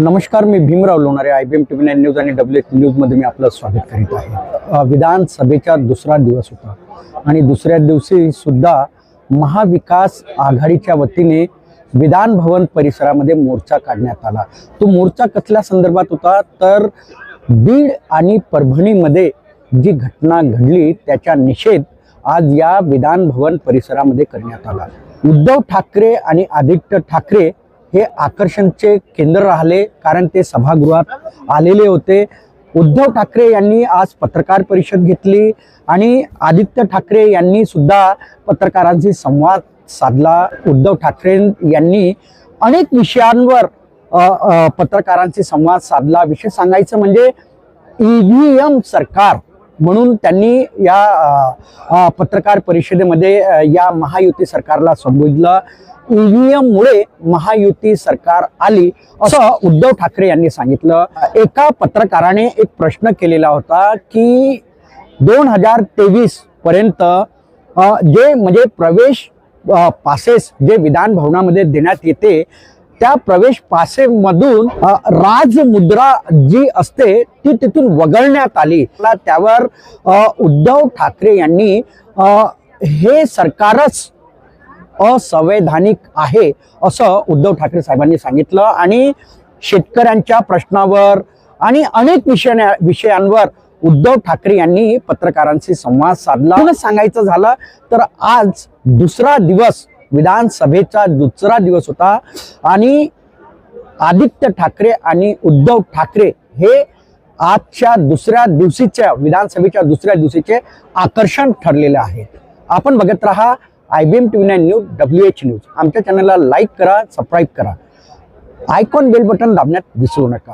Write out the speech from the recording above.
नमस्कार मी Bhimrao Lonare I B M T V nine news आणि W H न्यूजमध्ये मी आपलं स्वागत करीत आहे. विधानसभेचा दुसरा दिवस होता आणि दुसऱ्या दिवशी सुद्धा महाविकास आघाडीच्या वतीने विधान भवन परिसरामध्ये मोर्चा काढण्यात आला. तो मोर्चा कसल्या संदर्भात होता? तर बीड आणि परभणीमध्ये जी घटना घडली त्याचा निषेध आज या विधान भवन परिसरामध्ये करण्यात आला. उद्धव ठाकरे आणि आदित्य ठाकरे हे आकर्षणचे केंद्र राहिले कारण ते सभागृहात आलेले होते. उद्धव ठाकरे यांनी आज पत्रकार परिषद घेतली आणि आदित्य ठाकरे यांनी सुद्धा पत्रकारांशी संवाद साधला. उद्धव ठाकरे यांनी अनेक विषयांवर पत्रकारांशी संवाद साधला. विषय सांगायचं म्हणजे ईव्हीएम सरकार म्हणून त्यांनी या पत्रकार परिषदेमध्ये या महायुती सरकारला संबोधलं. ईव्हीएममुळे महायुती सरकार आली असं उद्धव ठाकरे यांनी सांगितलं. एका पत्रकाराने एक प्रश्न केलेला होता की दोन हजार तेवीस पर्यंत जे म्हणजे प्रवेश पासेस जे विधान भवनामध्ये देण्यात येते त्या प्रवेश पासेमधून राजमुद्रा जी असते ती तिथून वगळण्यात आली. त्यावर उद्धव ठाकरे यांनी हे सरकारच असंवैधानिक आहे असं उद्धव ठाकरे साहेबांनी सांगितलं. आणि शेतकऱ्यांच्या प्रश्नावर आणि अनेक विषया विषयांवर उद्धव ठाकरे यांनी पत्रकारांशी संवाद साधला. सांगायचं झालं तर आज दुसरा दिवस विधानसभेचा दुसरा दिवस होता. आणि आदित्य ठाकरे आणि उद्धव ठाकरे हे आजच्या दुसऱ्या दिवशीच्या विधानसभेच्या दुसऱ्या दिवशीचे आकर्षण ठरलेले आहेत. आपण बघत राहा I B M T V nine news W H news. आमच्या चॅनलला लाईक करा सबस्क्राईब करा. आयकॉन बेल बटन दाबण्यात विसरू नका.